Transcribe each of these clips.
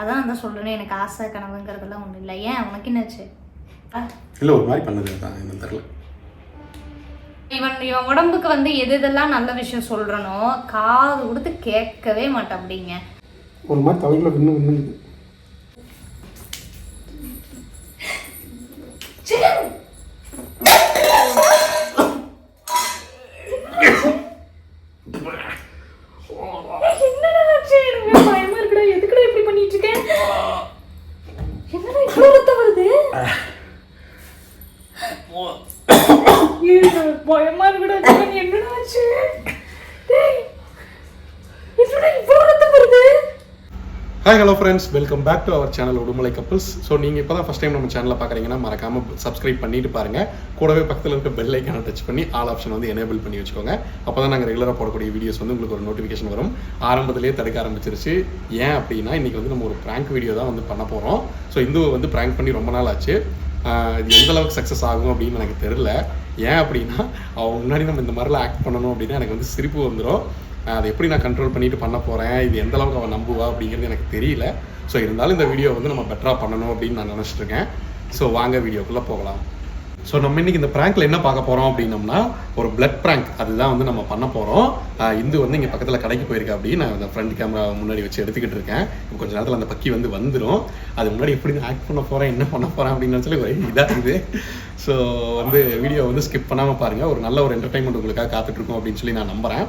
அதான் நான் சொல்றேனே எனக்கு ஆசை கனவுங்கிறதெல்லாம் ஒன்றும் இல்லை. ஏன்? உனக்கு என்னாச்சு? இல்லை ஒரு மாதிரி பண்ணது தான் என்ன தெரில இவன் இவன் உடம்புக்கு வந்து எது எதெல்லாம் நல்ல விஷயம் சொல்றனோ காது கொடுத்து கேட்கவே மாட்டான் அப்படிங்க. ஒரு மாதிரி தலைக்குள்ள விண்ணு விண்ணு என்னடா ஆச்சு? எனக்கு பயமா இருக்குடா. எதுக்குடா இப்படி பண்ணிட்டு இருக்க? என்னடா இவ்வளவு ரத்தம் வருது? ஐயோ, பயமா இருக்குடா. என்னடா ஆச்சு? Hi hello friends welcome back to our channel Udumalai couples so நீங்கள் இப்போ தான் ஃபஸ்ட் டைம் நம்ம சேனலில் பார்க்குறீங்கன்னா மறக்காமல் சப்ஸ்கிரைப் பண்ணிட்டு பாருங்கள் கூடவே பக்கத்தில் இருக்க பெல் ஐக்கான டச் பண்ணி ஆல் ஆப்ஷன் வந்து எனேபிள் பண்ணி வச்சுக்கோங்க. அப்போ தான் நாங்கள் ரெகுலராக போடக்கூடிய வீடியோஸ் வந்து உங்களுக்கு ஒரு நோட்டிஃபிகேஷன் வரும். ஆரம்பத்திலேயே தடுக்க ஆரம்பிச்சிருச்சு. ஏன் அப்படின்னா இன்றைக்கி வந்து நம்ம ஒரு ப்ராங்க் வீடியோ தான் வந்து பண்ண போகிறோம் ஸோ இந்து வந்து ப்ராங்க் பண்ணி ரொம்ப நாள் ஆச்சு. இது எந்த அளவுக்கு சக்ஸஸ் ஆகும் அப்படின்னு எனக்கு தெரில ஏன் அப்படின்னா அவன் முன்னாடி நம்ம இந்த மாதிரிலாம் ஆக்ட் பண்ணணும் அப்படின்னா எனக்கு வந்து சிரிப்பு வந்துடும் அதை எப்படி நான் கண்ட்ரோல் பண்ணிட்டு பண்ண போகிறேன் இது எந்த அளவுக்கு அவன் நம்புவா அப்படிங்கிறது எனக்கு தெரியல. ஸோ இருந்தாலும் இந்த வீடியோ வந்து நம்ம பெட்டராக பண்ணணும் அப்படின்னு நான் நினச்சிட்ருக்கேன் ஸோ வாங்க வீடியோக்குள்ளே போகலாம். ஸோ நம்ம இன்னைக்கு இந்த ப்ராங்க்ல என்ன பார்க்க போகிறோம் அப்படின்னம்னா ஒரு பிளட் ப்ராங்க் அதுதான் வந்து நம்ம பண்ண போகிறோம் இந்து வந்து இங்கே பக்கத்தில் கடைக்கு போயிருக்கா அப்படின்னு நான் அந்த ஃப்ரண்ட் கேமரா முன்னாடி வச்சு எடுத்துக்கிட்டு இருக்கேன். கொஞ்ச நேரத்தில் அந்த பக்கி வந்து வந்துடும் அது முன்னாடி எப்படி நான் ஆக்ட் பண்ண போகிறேன் என்ன பண்ண போகிறேன் அப்படின்னு சொல்லி ஒரே இதாக இருக்குது ஸோ வந்து வீடியோ வந்து ஸ்கிப் பண்ணாமல் பாருங்கள் ஒரு நல்ல ஒரு என்டர்டைன்மெண்ட் உங்களுக்காக காத்துட்ருக்கோம் அப்படின்னு சொல்லி நான் நம்புறேன்.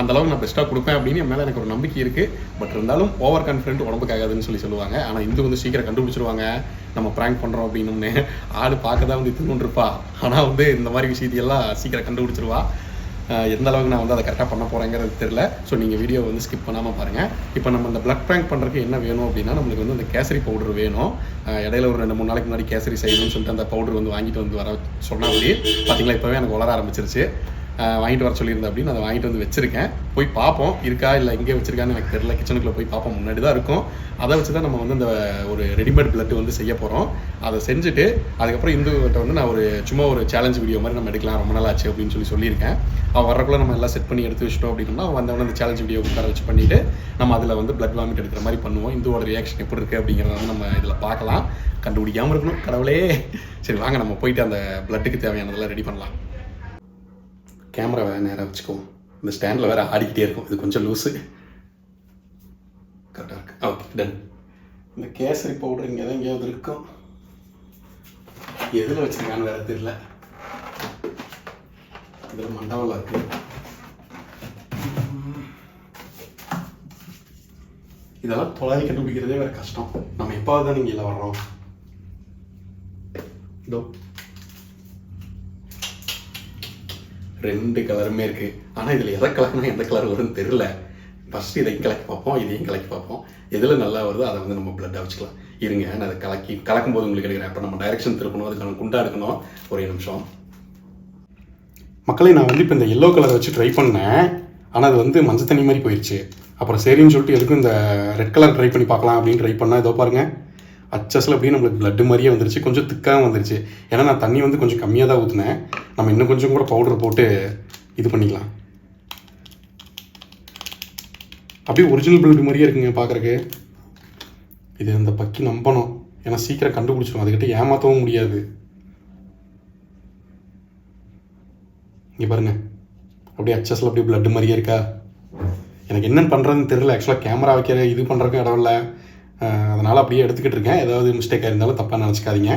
அந்த அளவுக்கு நான் பெஸ்ட்டாக கொடுப்பேன் அப்படின்னு என் மேலே எனக்கு ஒரு நம்பிக்கை இருக்குது பட் இருந்தாலும் ஓவர் கான்ஃபிடென்ட் உடம்புக்காகாதுன்னு சொல்லி சொல்லுவாங்க. ஆனால் இந்து வந்து சீக்கிரம் கண்டுபிடிச்சிருவாங்க. நம்ம ப்ராங்க் பண்ணுறோம் அப்படின்னு ஆடு பார்க்க தான் வந்து திரும்பிருப்பா ஆனால் வந்து இந்த மாதிரி விஷயத்தையெல்லாம் சீக்கிரம் கண்டுபிடிச்சிருவா. எந்த அளவுக்கு நான் வந்து அதை கரெக்டாக பண்ண போகிறேங்கிறது தெரில ஸோ நீங்கள் வீடியோ வந்து ஸ்கிப் பண்ணாமல் பாருங்கள் இப்போ நம்ம இந்த பிளட் ப்ராங்க் பண்ணுறதுக்கு என்ன வேணும் அப்படின்னா நம்மளுக்கு வந்து அந்த கேசரி பவுடர் வேணும். இடையில ஒரு ரெண்டு மூணு நாளைக்கு முன்னாடி கேசரி செய்யணும்னு சொல்லிட்டு அந்த பவுடர் வந்து வாங்கிட்டு வந்து வர சொன்னால் அப்படி பார்த்தீங்களா இப்போவே எனக்கு வளர ஆரம்பிச்சிருச்சு. வாங்கிட்டு வர சொல்லியிருந்தேன் அப்படின்னு அதை வாங்கிட்டு வந்து வச்சிருக்கேன். போய் பார்ப்போம். இருக்கா இல்லை எங்கே வச்சிருக்கான்னு எனக்கு தெரியல. கிச்சனுக்குள்ளே போய் பார்ப்போம். முன்னாடி தான் இருக்கும். அதை வச்சு தான் நம்ம வந்து இந்த ஒரு ரெடிமேட் பிளட் வந்து செய்ய போகிறோம் அதை செஞ்சுட்டு அதுக்கப்புறம் இந்துகிட்ட வந்து நான் ஒரு சும்மா ஒரு சேலஞ்ச் வீடியோ மாதிரி நம்ம எடுக்கலாம். ரொம்ப நாள் ஆச்சு அப்படின்னு சொல்லி சொல்லியிருக்கேன். அவன் வரக்குள்ள நம்ம எல்லாம் செட் பண்ணி எடுத்து வச்சிட்டோம் அப்படின்னா அவன் வந்தவன அந்த சேலஞ்ச் வீடியோ உட்கார வச்சு பண்ணிட்டு நம்ம அதில் வந்து பிளட் வாமிட் எடுக்கிற மாதிரி பண்ணுவோம். இந்துவோட ரியாக்ஷன் எப்படி இருக்குது அப்படிங்கிறத வந்து நம்ம இதில் பார்க்கலாம். கண்டுபிடிக்காமல் இருக்கணும் கடவுளே. சரி வாங்க நம்ம போயிட்டு அந்த பிளட்டுக்கு தேவையானதெல்லாம் ரெடி பண்ணலாம். கேமரா வேறு நேராக வச்சுக்குவோம். இந்த ஸ்டாண்டில் வேறு ஆடிக்கிட்டே இருக்கும். இது கொஞ்சம் லூஸு கரெக்டாக இருக்கு. ஓகே டன் இந்த கேசரி பவுடர் இங்கே தான் எங்கேயாவது இருக்கும் எதில் வச்சுருக்கான்னு வேறு தெரியல. இதில் மண்டபம் இருக்கு. இதெல்லாம் தொலைவி கண்டுபிடிக்கிறதே வேறு கஷ்டம். நம்ம எப்பாவது தான் நீங்கள் இல்லை வர்றோம். இதோ. ரெண்டு கலருமே இருக்குது ஆனால் இதில் எதை கலர்னா எந்த கலர் வரும்னு தெரியல. ஃபஸ்ட்டு இதையும் கலக்கி பார்ப்போம் இதையும் கலக்கி பார்ப்போம். எதில் நல்லா வருதோ அதை வந்து நம்ம பிளட்டா வச்சுக்கலாம். இருங்க நான் அதை கலக்கி கலக்கும் போது உங்களுக்கு எடுக்கிறேன் இப்போ நம்ம டைரக்ஷன் திருப்பணும் அதுக்கான குண்டா எடுக்கணும். ஒரே நிமிஷம். மக்களை நான் வந்து இப்போ இந்த எல்லோ கலர் வச்சு ட்ரை பண்ணேன். ஆனால் அது வந்து மஞ்சள் தண்ணி மாதிரி போயிடுச்சு அப்புறம் சரின்னு சொல்லிட்டு எதுக்கும் இந்த ரெட் கலர் ட்ரை பண்ணி பார்க்கலாம் அப்படின்னு ட்ரை பண்ணால் இதோ பாருங்கள் அச்சஸில் அப்படியே நம்மளுக்கு பிளட்டு மாதிரியே வந்துருச்சு. கொஞ்சம் திக்காகவும் வந்துருச்சு. ஏன்னா நான் தண்ணி வந்து கொஞ்சம் கம்மியாக தான் ஊற்றினேன் நம்ம இன்னும் கொஞ்சம் கூட பவுடர் போட்டு இது பண்ணிக்கலாம். அப்படியே ஒரிஜினல் பிளட் மாதிரியே இருக்குங்க பார்க்குறக்கு இது அந்த பக்கி நம்பணும். ஏன்னா சீக்கிரம் கண்டுபிடிச்சிடும் அதுக்கிட்ட ஏமாற்றவும் முடியாது. இங்கே பாருங்க. அப்படியே அச்சஸில் அப்படியே பிளட்டு மாதிரியே இருக்கா? எனக்கு என்னென்னு பண்ணுறதுன்னு தெரியல. ஆக்சுவலாக கேமரா வைக்கிற இது பண்ணுறதுக்கும் இடம் இல்லை. அதனால் அப்படியே எடுத்துக்கிட்டு இருக்கேன். ஏதாவது மிஸ்டேக்காக இருந்தாலும் தப்பாக நினச்சிக்காதீங்க.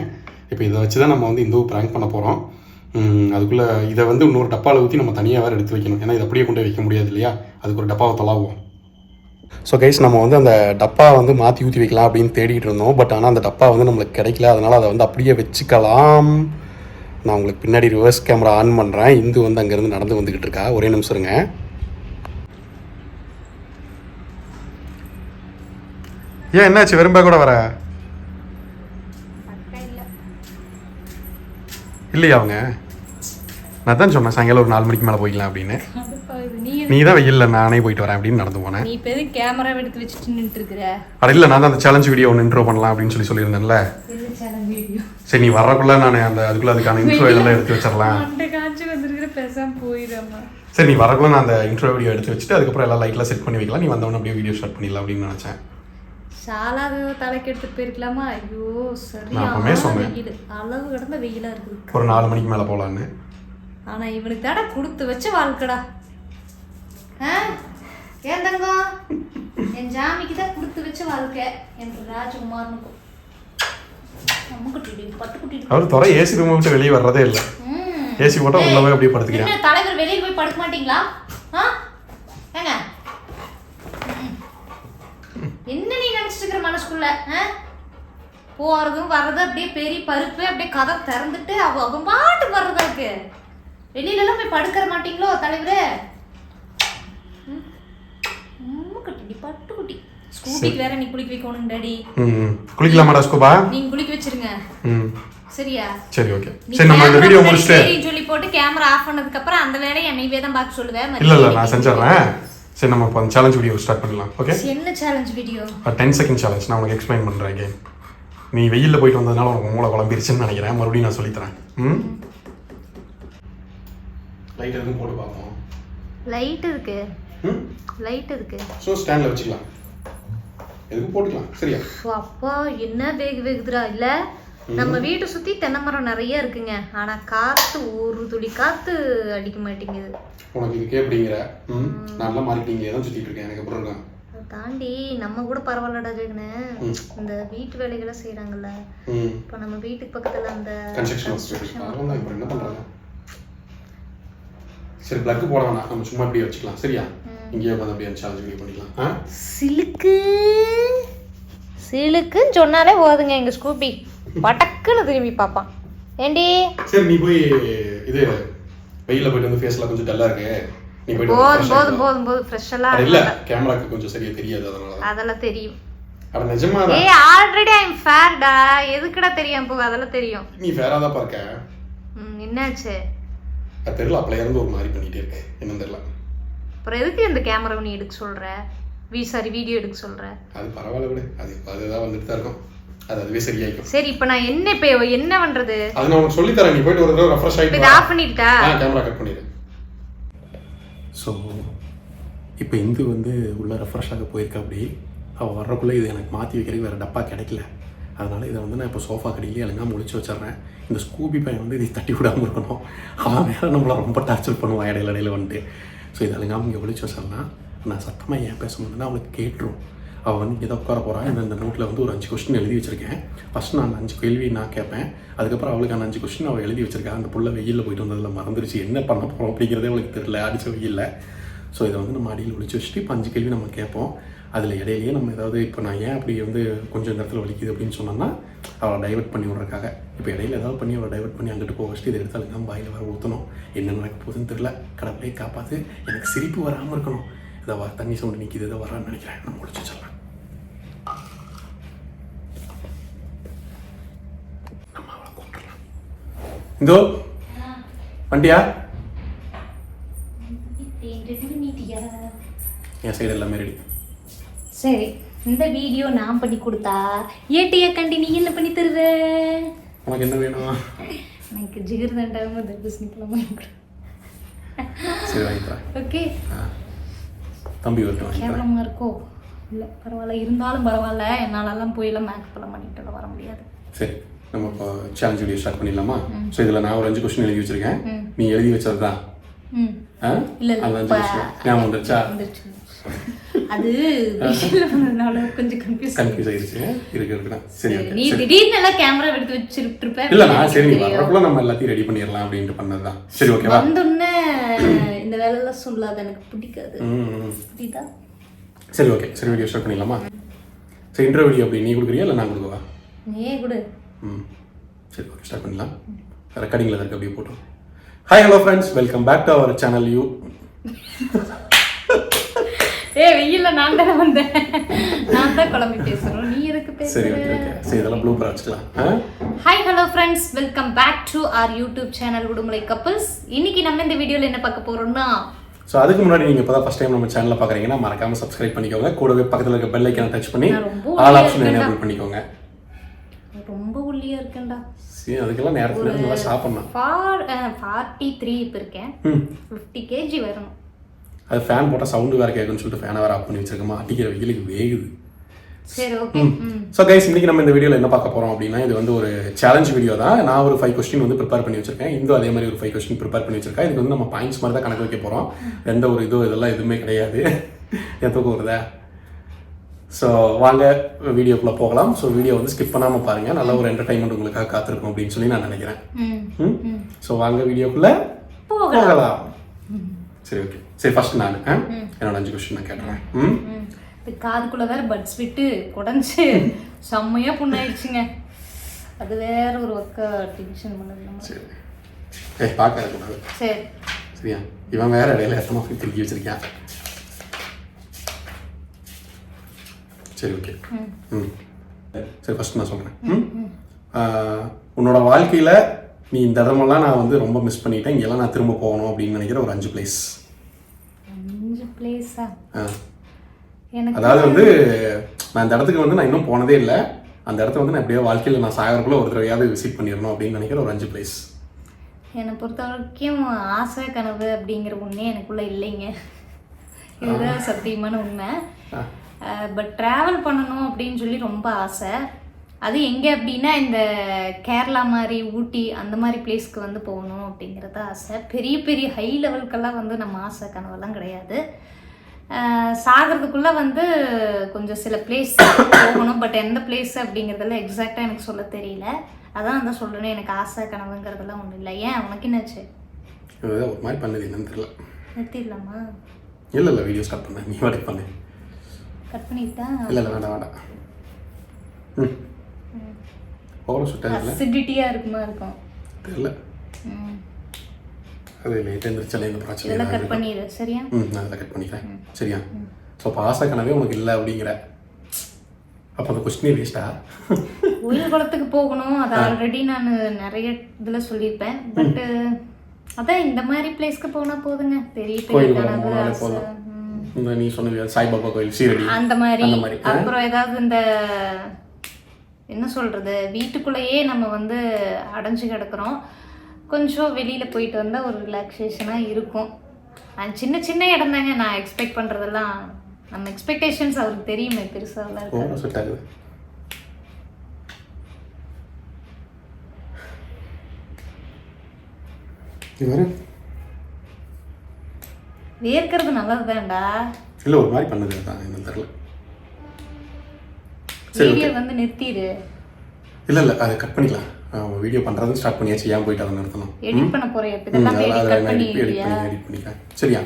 இப்போ இதை வச்சு தான் நம்ம வந்து இந்த ப்ராங்க் பண்ண போகிறோம் அதுக்குள்ளே இதை வந்து இன்னொரு டப்பாவில் ஊற்றி நம்ம தனியாக வேறு எடுத்து வைக்கணும். ஏன்னா இதை அப்படியே கொண்டு வைக்க முடியாது இல்லையா? அதுக்கு ஒரு டப்பாவை தொலாவுவோம். ஸோ கைஸ் நம்ம வந்து அந்த டப்பா வந்து மாற்றி ஊற்றி வைக்கலாம் அப்படின்னு தேடிட்டு இருந்தோம். பட் ஆனால் அந்த டப்பா வந்து நம்மளுக்கு கிடைக்கல. அதனால் அதை வந்து அப்படியே வச்சுக்கலாம். நான் உங்களுக்கு பின்னாடி ரிவர்ஸ் கேமரா ஆன் பண்ணுறேன் இந்து வந்து அங்கேருந்து நடந்து வந்துக்கிட்டு இருக்கா? ஒரே நிமிஷம் இருங்க. ஏன் என்னாச்சு? வெறும்பா கூட வர? இல்லையா அவங்க? நான் தான் சொன்னேன் சாயங்காலம் ஒரு நாலு மணிக்கு மேலே போய்க்கலாம் அப்படின்னு. நீ தான் வெயில்ல நானே போயிட்டு வரேன் அப்படின்னு நடந்து போனேன். நீ இப்போ கேமரா எடுத்து வச்சுட்டு இருக்கிற அட இல்லை நான் தான் அந்த சேலஞ்ச் வீடியோ ஒன்று இன்ட்ரோ பண்ணலாம் அப்படின்னு சொல்லி சொல்லியிருந்தேன்ல. சரி நீ வர்றக்குள்ள நான் அந்த அதுக்குள்ள அதுக்கான இன்ட்ரோ இதெல்லாம் எடுத்து வச்சிடலாம். சரி நீ வரக்குள்ள நான் அந்த இன்ட்ரோ வீடியோ எடுத்து வச்சுட்டு அதுக்கப்புறம் எல்லாம் லைட்லாம் செட் பண்ணி வைக்கலாம். நீ வந்தவொடனே அப்படியே வீடியோ ஸ்டார்ட் பண்ணிடலாம் அப்படின்னு நினச்சேன். சாலாது தலைக்கு எடுத்துட்டு போயிருக்கலாமா? ஐயோ நான் அப்பவே சரியா சொன்னேன். வெயில். அளவு கடந்த வெயிலா இருக்குது ஒரு நாலு மணிக்கு மேலே போகலான்னு ஆனா இவனுக்கு தாடா கொடுத்து வச்ச வாழ்க்கடா? ஏன் தங்கம் என் ஜாமிக்கு தான் கொடுத்து வச்ச வாழ்க்கை. என்று ராஜகுமாரனுக்கும் அவர் துறை ஏசி ரூமை விட்டு வெளியே வர்றதே இல்லை. ஏசி போட்டால் உள்ள போய் அப்படியே படுத்துக்கிறேன். தலைவர் வெளியே போய் படுக்க மாட்டீங்களா? ஆ? ஏங்க ம். என்ன நீ நினைச்சிட்டு இருக்கிற மனசுக்குள்ள ஆ? போறதும் வர்றதும் அப்படியே பெரிய பருப்பு அப்படியே கதை திறந்துட்டு அவ அவன் பாட்டுக்கு வர்றதா இருக்கு வெளியில எல்லாம் போய் படுக்கிற மாட்டீங்களோ தலைவரே? ம். அம்முக்குட்டி பட்டுக்குட்டி ஸ்கூட்டிக்கு வேற நீ குளிக்க வைக்கணும் டாடி குளிக்கலாமாடா ஸ்கூபா? நீங்க குளிக்க வச்சிருங்க. சரியா? சரி ஓகே. நீ சரி நம்ம இந்த வீடியோ முடிச்சுட்டு சொல்லி போட்டு கேமரா ஆஃப் பண்ணதுக்கு அப்புறம் அந்த வேலையை என்னையவே தான் பார்க்க சொல்லுவேன். இல்லை இல்லை நான் செஞ்சிடுறேன். சரி நம்ம இப்போ சேலஞ்ச் வீடியோ ஸ்டார்ட் பண்ணலாம் ஓகே என்ன challenge video ten second challenge நான் உனக்கு எக்ஸ்பிளைன் பண்ணுறேன் again. நீ வெயிலில் போயிட்டு வந்ததுனால உனக்கு மூளை குழம்பிருச்சுன்னு நினைக்கிறேன். மறுபடியும் நான் சொல்லித்தரேன். ம்? லைட் எதுவும் போட்டு பார்ப்போம்? லைட் இருக்கு. ம்? லைட் இருக்கு. ஸோ ஸ்டாண்டில் வச்சுக்கலாம். எதுக்கு போட்டுக்கலாம்? சரியா? அப்பா என்ன வேகு வேகுதுடா இல்ல? நம்ம வீட்டை சுத்தி தென்னை மரம் நிறைய இருக்குங்க. ஆனா காத்து ஒரு துளி காத்து அடிக்க மாட்டேங்குது. உனக்கு இதுக்கே அப்படிங்கிற? நல்லா மார்க்கெட்டிங்லேயே தான் சுற்றிட்டு இருக்கேன். எனக்கு அப்புறம் இருக்கேன் தாண்டி நம்ம கூட பரவாயில்லடா ஜெகனு. இந்த வீட்டு வேலைகளை செய்றாங்கல்ல. ம். இப்போ நம்ம வீட்டுக்கு பக்கத்துல அந்த சரி ப்ளக்கு போட வேணாம். நம்ம சும்மா இப்படியே வச்சுக்கலாம். சரியா? இங்கேயே உட்காந்து அப்படியே சேலஞ்ச் வீடியோ பண்ணிக்கலாம். ஆ? சிலுக்கு. சிலுக்குன்னு சொன்னாலே போதுங்க எங்க ஸ்கூபி படக்குன்னு திரும்பி பார்ப்பான். ஏண்டி? சரி நீ போய் இது வெயில போயிட்டு வந்து ஃபேஸ்ல கொஞ்சம் டல்லா இருக்கு. நீ வந்து போதும் fresh போதும் ஆயிட்டு வா. போதும் போதும் ஃப்ரெஷ் எல்லாம் அது இல்ல கேமராக்கு கொஞ்சம் சரியா தெரியாது அதனால தான். அதெல்லாம் தெரியும். அட நிஜமா ஏய் ஆல்ரெடி ஐ எம் ஃபேர்டா எதுக்குடா தெரியாம போக அதெல்லாம் தெரியும். நீ ஃபேரா தான் பார்க்க. ம், என்னாச்சு? அது தெரியல அப்பல இருந்து ஒரு மாதிரி பண்ணிட்டே இருக்கு. என்னன்னு தெரியல. அப்புறம் எதுக்கு இந்த கேமரா நீ எடுக்க சொல்ற? வி சாரி வீடியோ எடுக்க சொல்ற? அது பரவாயில்ல விடு. அது அதுதான் வந்துட்டு தான் இருக்கும். அது அதுவே சரியாயிக்கும். சரி இப்போ நான் என்ன இப்போ என்ன பண்றது? அது நான் உனக்கு சொல்லி தரேன் நீ போயிட்டு ஒரு தடவை ரெஃப்ரெஷ் இப்போ ஆயிட்டு இதை. ஆஃப் பண்ணிட்டா? ஆ கேமரா கட் பண்ணிடு. ஸோ இப்போ இந்து வந்து உள்ள ரெஃப்ரெஷ் ஆக போயிருக்கா அப்படி? அவள் வர்றக்குள்ளே இது எனக்கு மாற்றி வைக்கிறதுக்கு வேறு டப்பா கிடைக்கல. அதனால் இதை வந்து நான் இப்போ சோஃபா கடையிலே எல்லாம் முடிச்சு வச்சிடுறேன். இந்த ஸ்கூபி பையன் வந்து இதை தட்டி விடாமல் இருக்கணும். அவன் வேறு நம்மளை ரொம்ப டார்ச்சர் பண்ணுவான் இடையில இடையில வந்துட்டு. ஸோ இது அழுங்காமல் இங்கே ஒழிச்சு வச்சிடலாம். நான் சத்தமாக ஏன் பேச முடியும்னா அவளுக்கு கேட்டுரும். அவள் வந்து இங்கே தான் உட்கார போகிறான் இந்த இந்த நோட்டில் வந்து ஒரு அஞ்சு கொஸ்டின் எழுதி வச்சிருக்கேன். ஃபஸ்ட் நான் அஞ்சு கேள்வி நான் கேட்பேன். அதுக்கப்புறம் அவளுக்கு அஞ்சு கொஸ்டின் அவள் எழுதி வச்சிருக்கா. அந்த புள்ள வெயிலில் போயிட்டு வந்ததில் மறந்துருச்சு. என்ன பண்ண போகிறோம் அப்படிங்கிறதே அவளுக்கு தெரியல. அடிச்ச வெயில்ல. ஸோ இதை வந்து நம்ம அடியில் ஒழிச்சு வச்சுட்டு இப்போ அஞ்சு கேள்வி நம்ம கேட்போம். அதில் இடையிலேயே நம்ம ஏதாவது இப்போ நான் ஏன் அப்படி வந்து கொஞ்சம் நேரத்தில் இடத்துல வலிக்குது அப்படின்னு சொன்னோம்னா அவளை டைவெர்ட் பண்ணி விட்றக்காக இப்போ இடையில ஏதாவது பண்ணி அவளை டைவெர்ட் பண்ணி அங்கிட்டு போக வச்சுட்டு இதை எடுத்தாலும் தான் வாயில் வர ஊற்றணும் என்ன நடக்க போகுதுன்னு தெரியல. கடவுளே காப்பாற்று எனக்கு சிரிப்பு வராமல் இருக்கணும். இதை வா தண்ணி சவுண்டு நிற்கிது இதை வரான்னு நினைக்கிறேன். நம்ம முடிச்சு வச்சிடலாம். இந்தோ வண்டியா? என் சைடு எல்லாமே ரெடி சரி இந்த வீடியோ நான் பண்ணி கொடுத்தா ஏட்டிய கண்டி நீ என்ன பண்ணி தருவ? உனக்கு என்ன வேணும்? எனக்கு ஜிகர் தண்டாவும் தர்பூசணி பழம் வாங்கி சரி வாங்கி ஓகே. தம்பி வரட்டும் கேவலமாக இருக்கோ? இல்லை பரவாயில்ல இருந்தாலும் பரவாயில்ல. என்னாலலாம் போயெல்லாம் மேக்கப் எல்லாம் பண்ணிட்டு வர முடியாது. சரி. நம்ம இப்போ சேலஞ்ச் வீடியோ ஸ்டார்ட் பண்ணிடலாமா? ஸோ இதில் நான் ஒரு அஞ்சு கொஸ்டின் எழுதி வச்சிருக்கேன். நீ எழுதி வச்சது தான் அந்த அஞ்சு கொஸ்டின் ஞாபகம் வந்துருச்சா? அது கொஞ்சம் கன்ஃபியூஸ் கன்ஃபியூஸ் ஆயிருச்சு இருக்கு இருக்குண்ணா சரி நீ திடீர்னு எல்லாம் கேமரா எடுத்து வச்சிருப்ப இருப்ப இல்லை நான் சரி நீ நம்ம எல்லாத்தையும் ரெடி பண்ணிடலாம் அப்படின்ட்டு பண்ணது தான் சரி ஓகேவா வந்தோடனே இந்த வேலையெல்லாம் சொல்லாத எனக்கு பிடிக்காது. புரியுதா? சரி ஓகே சரி வீடியோ ஸ்டார்ட் பண்ணிடலாமா? சரி இன்டர்வியூ அப்படி நீ கொடுக்குறியா இல்லை நான் கொடுக்கவா? நீயே கொடு. ம். சரி ஓகே ஸ்டார்ட் பண்ணலாம் ரெக்கார்டிங்கில் இருக்கு அப்படியே போட்டோம் hi hello friends welcome back to our channel you ஏ வெயில்ல நான் தானே வந்தேன். நான் தான் குழம்பி பேசுறோம். நீ எதுக்கு சரி பேசுற ஓகே ஓகே சரி இதெல்லாம் ப்ளூ வச்சுக்கலாம். Hi hello friends welcome back to our YouTube channel Udumalai couples இன்னைக்கு நம்ம இந்த வீடியோல என்ன பார்க்க போறோம்னா ஸோ அதுக்கு முன்னாடி நீங்கள் இப்போ தான் ஃபஸ்ட் டைம் நம்ம சேனலில் பார்க்குறீங்கன்னா மறக்காம சப்ஸ்கிரைப் பண்ணிக்கோங்க. கூடவே பக்கத்தில் இருக்க பெல் ஐக்கனை டச் பண்ணி ஆல் ஆப்ஷன். எனேபிள் பண்ணிக்கோங்க. ரொம்ப ஒல்லியா இருக்கேன்டா. சரி அதுக்கெல்லாம் நேரத்தில் நல்லா சாப்பிட்ணும். ஃபார் ஃபார்ட்டி த்ரீ இப்போ இருக்கேன். ஃபிஃப்டி கேஜி வரணும் அது ஃபேன் போட்டால் சவுண்டு வேறு கேட்குன்னு சொல்லிட்டு ஃபேனை வேறு ஆஃப் பண்ணி வச்சிருக்கோமா அடிக்கிற வெயிலுக்கு வேகுது. சரி ஓகே ஸோ கைஸ் இன்னைக்கு நம்ம இந்த வீடியோவில் என்ன பார்க்க போறோம் அப்படின்னா இது வந்து ஒரு சேலஞ்ச் வீடியோ தான். நான் ஒரு ஃபைவ் கொஸ்டின் வந்து ப்ரிப்பேர் பண்ணி வச்சிருக்கேன். இந்து அதே மாதிரி ஒரு ஃபைவ் கொஸ்டின் ப்ரிப்பேர் பண்ணி வச்சிருக்கேன். இதுக்கு வந்து நம்ம பாயிண்ட்ஸ் மாதிரி தான் கணக்கு வைக்க போறோம். எந்த ஒரு இதோ இதெல்லாம் எதுவுமே கிடையாது. என் தூக்கம் வருதா ஸோ வாங்க வீடியோக்குள்ள போகலாம். ஸோ வீடியோ வந்து ஸ்கிப் பண்ணாம பாருங்க. நல்ல ஒரு என்டர்டைன்மெண்ட் உங்களுக்காக காத்திருக்கும் அப்படின்னு சொல்லி நான் நினைக்கிறேன். ஸோ வாங்க வீடியோக்குள்ள போகலாம். சரி ஓகே சரி ஃபர்ஸ்ட் நான்? என்னோட அஞ்சு கொஸ்டின் நான் கேட்டுறேன். ம். காதுக்குள்ள வேற பட்ஸ் விட்டு குடஞ்சு செம்மையா புண்ணாயிடுச்சுங்க. அது வேற ஒரு பக்க டென்ஷன் பண்ணுது சரி. ஏய் பார்க்க கூடாது சரி. சரியா? இவன் வேற இடையில எத்தனை திருக்கி வச்சிருக்கான்? சரி ஓகே ம். சரி ஃபர்ஸ்ட் நான் சொல்கிறேன் ம் உன்னோட வாழ்க்கையில் நீ இந்த இடமெல்லாம் நான் வந்து ரொம்ப மிஸ் பண்ணிட்டேன். இங்கெல்லாம் நான் திரும்ப போகணும் அப்படின்னு நினைக்கிற ஒரு அஞ்சு பிளேஸ் அஞ்சு பிளேஸா எனக்கு அதாவது வந்து நான் இந்த இடத்துக்கு வந்து நான் இன்னும் போனதே இல்லை. அந்த இடத்த வந்து நான் எப்படியோ வாழ்க்கையில் நான் சாகறதுக்குள்ள ஒரு தடவையாவது விசிட் பண்ணிடணும் அப்படின்னு நினைக்கிற ஒரு அஞ்சு பிளேஸ் என்னை பொறுத்த வரைக்கும் ஆசை கனவு அப்படிங்கிற ஒன்றே எனக்குள்ள இல்லைங்க. இதுதான் சத்தியமான உண்மை. பட் ட்ராவல் பண்ணணும் அப்படின்னு சொல்லி ரொம்ப ஆசை. அது எங்கே அப்படின்னா இந்த கேரளா மாதிரி ஊட்டி அந்த மாதிரி பிளேஸ்க்கு வந்து போகணும் அப்படிங்கிறது ஆசை. பெரிய பெரிய ஹை லெவலுக்கெல்லாம் வந்து நம்ம ஆசை கனவெல்லாம் கிடையாது. சாகிறதுக்குள்ள வந்து கொஞ்சம் சில பிளேஸ் போகணும். பட் எந்த பிளேஸ் அப்படிங்கிறதெல்லாம் எக்ஸாக்டாக எனக்கு சொல்ல தெரியல. அதான் அந்த சொல்கிறேன் எனக்கு ஆசை கனவுங்கிறதெல்லாம் ஒன்றும் இல்லை. ஏன்? உனக்கு என்னாச்சு? ஒரு மாதிரி பண்ணுது என்னன்னு தெரியல. நிறுத்திடலாமா? இல்லை இல்லை வீடியோ ஸ்டார்ட் பண்ணேன் நீ வாட்டி பண்ணு. கட் பண்ணிட்டா? இல்லை இல்லை வேண்டாம் வேண்டாம் ம். சுட்டாது இல்லை அசிடிட்டியாக இருக்குமா இருக்கும்? தெரியல. ம். அது லேட்டாக எந்திரிச்சாலே இந்த பிரச்சனை தான் கட் பண்ணிடு சரியா? ம் நான் அதில் கட் பண்ணிக்கிறேன் சரியா? ஸோ அப்போ ஆசை கனவே உனக்கு இல்லை அப்படிங்கிற. அப்போ அந்த கொஸ்டினே வேஸ்டா கோயில் குளத்துக்கு போகணும். அது ஆல்ரெடி நான் நிறைய இதில் சொல்லியிருப்பேன். பட் அதான் இந்த மாதிரி பிளேஸ்க்கு போனால் போதுங்க. பெரிய பெரிய இந்த நீ சொன்னது சாய்பாபா கோயில் சீரடி அந்த மாதிரி? அப்புறம் ஏதாவது இந்த என்ன சொல்றது வீட்டுக்குள்ளேயே நம்ம வந்து அடைஞ்சு கிடக்குறோம். கொஞ்சம் வெளியில போயிட்டு வந்தா ஒரு ரிலாக்ஸேஷனா இருக்கும். சின்ன சின்ன இடம் தாங்க. நான் எக்ஸ்பெக்ட் பண்றதெல்லாம் நம்ம எக்ஸ்பெக்டேஷன்ஸ் அவருக்கு தெரியுமே பெருசாலாம் இருக்கு வேர்க்கிறது நல்லது தான்டா இல்லை ஒரு மாதிரி பண்ணுது தான் என்ன சரி வீடியோ வந்து நிறுத்திடு. இல்லை இல்லை அதை கட் பண்ணிக்கலாம். வீடியோ பண்ணுறது ஸ்டார்ட் பண்ணியாச்சு ஏன் போயிட்டு அதை நிறுத்தணும்? எடிட் பண்ண ம், இதெல்லாம் எடிட் பண்ணி எடிட் பண்ணிக்கிறேன் சரியா?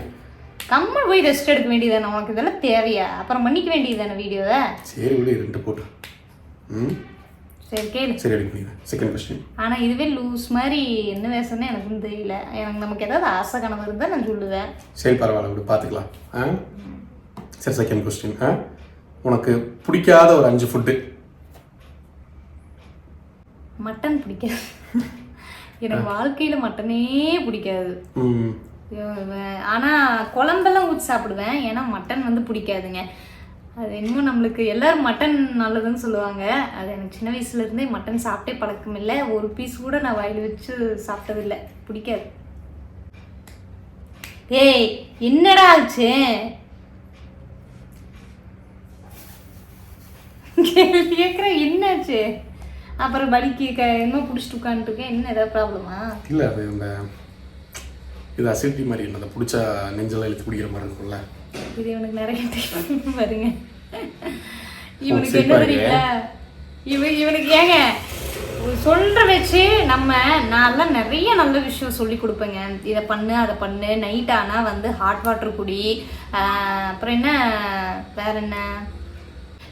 கம்மல் போய் ரெஸ்ட் எடுக்க வேண்டியதானே உனக்கு இதெல்லாம் தேவையா? அப்புறம் பண்ணிக்க வேண்டியதானே வீடியோவை சரி விடு ரெண்டு போட்டு. ம்? சரி கேளு. சரி எடிட் பண்ணிக்கிறேன் செகண்ட் கொஸ்டின் ஆனா இதுவே லூஸ் மாதிரி என்ன பேசுறேன்னு எனக்கும் தெரியல. எனக்கு நமக்கு ஏதாவது ஆசை கனவு இருந்தா நான் சொல்லுவேன். சரி பரவாயில்ல விடு பார்த்துக்கலாம் ஆ? சரி செகண்ட் கொஸ்டின் ஆ? உனக்கு பிடிக்காத ஒரு அஞ்சு ஃபுட்டு மட்டன் பிடிக்காது. எனக்கு வாழ்க்கையில மட்டனே பிடிக்காது. ம். இவன் ஆனா குழம்பெல்லாம் ஊற்றி சாப்பிடுவேன். ஏன்னா மட்டன் வந்து பிடிக்காதுங்க. அது என்னமோ நம்மளுக்கு எல்லாரும் மட்டன் நல்லதுன்னு சொல்லுவாங்க. அது எனக்கு சின்ன வயசுல இருந்தே மட்டன் சாப்பிட்டே பழக்கம் இல்லை. ஒரு பீஸ் கூட நான் வாயில் வச்சு சாப்பிட்டதில்லை பிடிக்காது. ஏய் என்னடா ஆச்சு? கேட்குறேன் என்னாச்சு? அப்புறம் வலிக்கு க என்னமோ பிடிச்சிட்டு உட்காந்துருக்கேன் என்ன ஏதாவது ப்ராப்ளமா இல்லை அது இந்த இது அசிட்டி மாதிரி என்ன பிடிச்சா நெஞ்செல்லாம் இழுத்து பிடிக்கிற மாதிரி இருக்கும்ல. இது இவனுக்கு நிறைய டைம் வருங்க இவனுக்கு என்ன. தெரியல இவன் இவனுக்கு ஏங்க சொல்ற வச்சு நம்ம நான்லாம் நிறைய நல்ல விஷயம் சொல்லி கொடுப்பேங்க. இதை பண்ணு அதை பண்ணு. நைட் ஆனால் வந்து ஹாட் வாட்டர் குடி. அப்புறம் என்ன? வேற என்ன?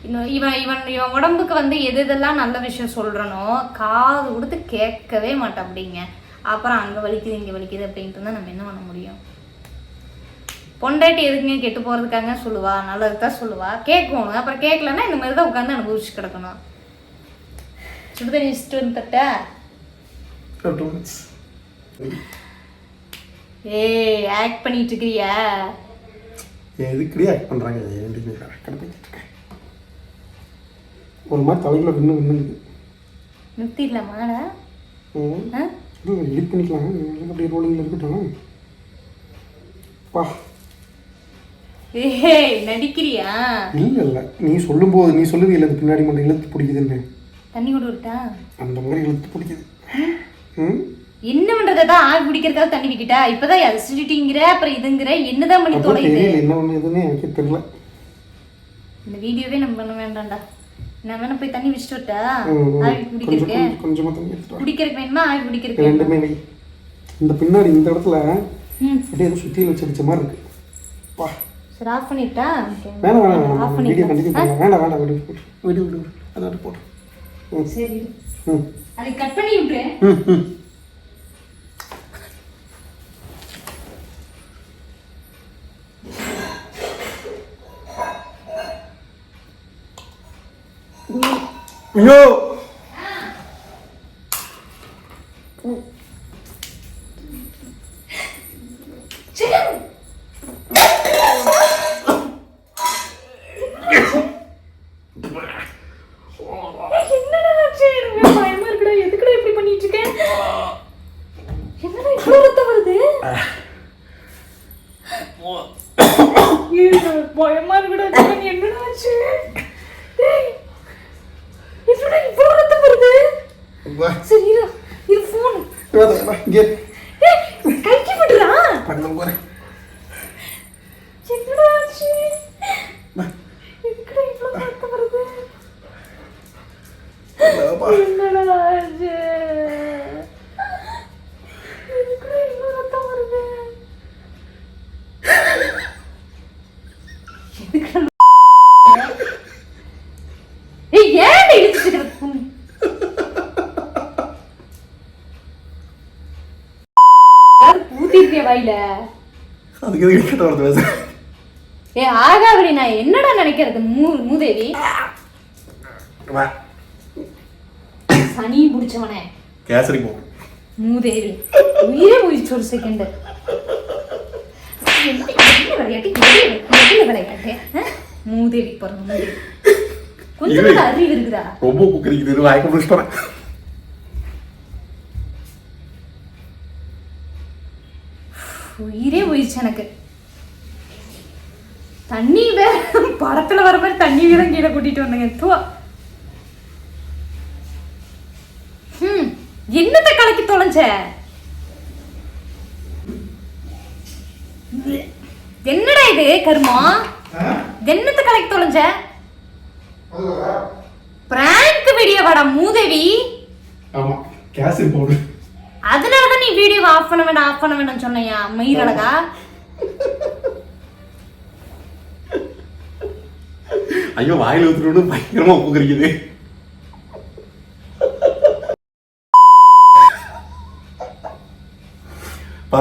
இன்னும் இவன் இவன் இவன் உடம்புக்கு வந்து எது எதெல்லாம் நல்ல விஷயம் சொல்கிறனோ காது கொடுத்து கேட்கவே மாட்டான் அப்படிங்க. அப்புறம் அங்கே வலிக்குது இங்கே வலிக்குது அப்படின்ட்டு இருந்தா நம்ம என்ன பண்ண முடியும்? பொண்டாட்டி எதுக்குங்க கெட்டு போகிறதுக்காக சொல்லுவா? நல்லது தான் சொல்லுவா? கேட்கணும் அப்புறம் கேட்கலன்னா இந்த மாதிரி தான் உட்காந்து அனுபவிச்சு கிடக்கணும் சுடுதண்ணி வச்சுட்டு வந்து தட்ட? ஏய் ஆக்ட் பண்ணிட்டு இருக்கிறியா? எதுக்கடி ஆக்ட் பண்ணுறாங்க இருக்க? ஒரு மாதிரி தலைக்குள்ள விண்ணு விண்ணுங்குது நிறுத்திடலாமாடா ம். எடிட் பண்ணிக்கலாம் அப்படியே ரோலிங்கில் இருக்கட்டும். பா ஏய் நடிக்கிறியா? இல்ல இல்ல நீ சொல்லும்போது நீ சொல்லுது இல்லை பின்னாடி மட்டும் இழுத்து பிடிக்குதுன்னு. தண்ணி கொண்டு விட்டா அந்த மாதிரி இழுத்து பிடிக்குது. ம்? என்ன பண்றதான் ஆவி பிடிக்கிறதுக்காக தண்ணி வைக்கிட்டா இப்பதான் அசிடிட்டிங்கிற அப்புறம் இதுங்கிற என்னதான் பண்ணி தொலையுது? என்ன ஒன்று எதுன்னு எனக்கு தெரியல. இந்த வீடியோவே நம்ம பண்ண வேண்டாம்டா. நான் வேணா போய் தண்ணி வச்சுட்டு விட்டா. ஆவி கொஞ்சம் பிடிக்கிறதுக்கு கொஞ்சம் தண்ணி வேணுமா? ஆவி பிடிக்கிறதுக்கு வேணுமா? ரெண்டுமே இந்த பின்னாடி இந்த இடத்துல ம். அப்படியே சுத்தியில் வச்சு அடிச்ச மாதிரி இருக்கு. பா சரி ஆஃப் பண்ணிட்டா? வேணாம் வேணாம் ஆஃப் வேணாம். வீடியோ கண்டினியூ வேணாம் வேணாம் விடு விடு. விடு சரி. ம். அதை கட் பண்ணி விட்டு ம் ம். ஐயோ என்னடா ஆச்சு எனக்கு பயமா இருக்குடா எதுக்குடா இப்படி பண்ணிட்டு இருக்கேன் என்னடா இவ்வளவு ரத்தம் வருது ஐயோ, பயமா இருக்குடா ஜீவன், என்னடா ஆச்சு டேய், என்னடா இவ்வளவு ரத்தம் வருது வா சரி இரு இரு ஃபோன் வா வா இங்கே கைக்கு விடுறா பண்ண போகிறேன் என்னடா ஆச்சு வா எதுக்குடா இவ்வளவு ரத்தம் வருது வா என்னடா ஆச்சு எதுக்குடா இவ்வளவு ரத்தம் வருது எதுக்குடா ஏய் ஏன் இழுத்துட்டு இருக்க ஊத்திருக்கிய வாயில? அதுக்கு எதுக்கு கிட்ட வரது பேச ஏ ஆகாவளி நான் என்னடா நினைக்கிறது? மூ மூதேவி. சனி பிடிச்சவனே கேசரி போ. மூதேவி. உயிரே போயிடுச்சு ஒரு செகண்ட் விளையாட்டு? மூதேவி பாருங்க கொஞ்சம் அறிவு இருக்குதா? ரொம்ப குக்கரிக்குது வாய்க்கு முடிச்சுட்டு உயிரே போயிடுச்சு எனக்கு. தண்ணி வேற படத்துல வர மாதிரி தண்ணி வேற கீழே கூட்டிட்டு வந்தேங்க துவா என்னத்தை கலக்கி தொலைஞ்ச? என்னடா இது கருமா? என்னத்தை கலக்கி தொலைஞ்ச? பிராங்க் வீடியோ வாடா மூதேவி. ஆமா கேசரி போடு. அதனாலதான் நீ வீடியோ ஆஃப் பண்ண வேண்டாம் ஆஃப் பண்ண வேண்டாம்னு சொன்னையா? மயிரழகா ஐயோ வாயில ஊத்துறோன்னு பயங்கரமா உப்புக்கரிக்குது.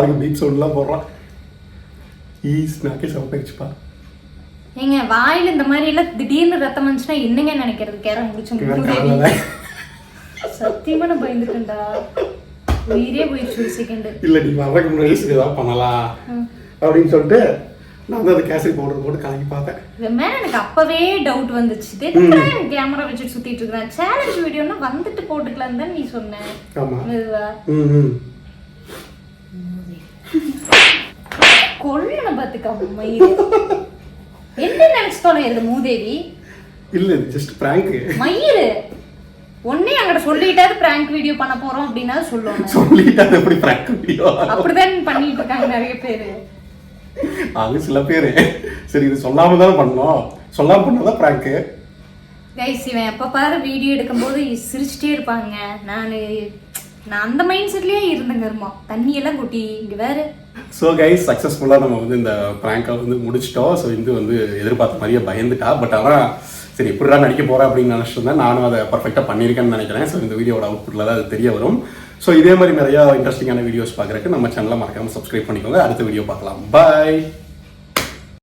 பாருங்க பீப் சவுண்ட்லாம் போடுறான். ஈஸ் நாக்கே சமைச்சிப்பா ஏங்க வாயில இந்த மாதிரி எல்லாம் திடீர்னு ரத்தம் வந்துச்சுன்னா என்னங்க நினைக்கிறது? கேர முடிச்சு சத்தியமா நான் பயந்துட்டேன்டா. உயிரே போயிடுச்சு ஒரு செகண்ட் இல்ல நீ வர்றதுக்கு முன்னாடி ஏதாவது பண்ணலாம். அப்படின்னு சொல்லிட்டு நான் வந்து அந்த கேசரி பவுடர் போட்டு கலக்கி பார்த்தேன். மேல எனக்கு அப்பவே டவுட் வந்துச்சு. கேமரா வச்சுட்டு சுத்திட்டு இருக்கிறேன் சேலஞ்ச் வீடியோனா வந்துட்டு போட்டுக்கலாம் தான் நீ சொன்ன. ஆமா மெதுவா ம் ம் கொள்ளன பாத்துக்க என்ன நினைச்சு தொலைறது மூதேவி. இல்ல இது ஜஸ்ட் பிராங்க் மயிர் ஒன்னே அங்கிட்ட சொல்லிட்டாது பிராங்க் வீடியோ பண்ண போறோம் அப்படின்னா சொல்லணும். சொல்லிட்டு அது எப்படி பிராங்க் வீடியோ அப்படிதான் பண்ணிட்டு இருக்காங்க நிறைய பேரு. அது சில பேர். சரி இது சொல்லாம தானே பண்ணோம். சொல்லாம பண்ணதான் பிராங்க் கைஸ் இவன் எப்ப பாரு வீடியோ எடுக்கும்போது சிரிச்சுட்டே இருப்பாங்க. நான் நான் அந்த மைண்ட் செட்லயே இருந்தேங்க இருமா தண்ணி எல்லாம் கொட்டி இங்க வேற. ஸோ கைஸ் சக்ஸஸ்ஃபுல்லாக நம்ம வந்து இந்த ப்ராங்கை வந்து முடிச்சிட்டோம். ஸோ இது வந்து எதிர்பார்த்த மாதிரியே பயந்துட்டா. பட் ஆனால் சரி இப்படிலாம் நடிக்க போகிறேன் அப்படின்னு நினச்சிருந்தேன் நானும் அதை பர்ஃபெக்டாக பண்ணியிருக்கேன்னு நினைக்கிறேன். ஸோ இந்த வீடியோட அவுட்புட்டில் தான் அது தெரிய வரும். ஸோ இதே மாதிரி நிறையா இன்ட்ரெஸ்டிங்கான வீடியோஸ் பார்க்குறதுக்கு நம்ம சேனலை மறக்காமல் சப்ஸ்கிரைப் பண்ணிக்கோங்க. அடுத்த வீடியோ பார்க்கலாம். பாய்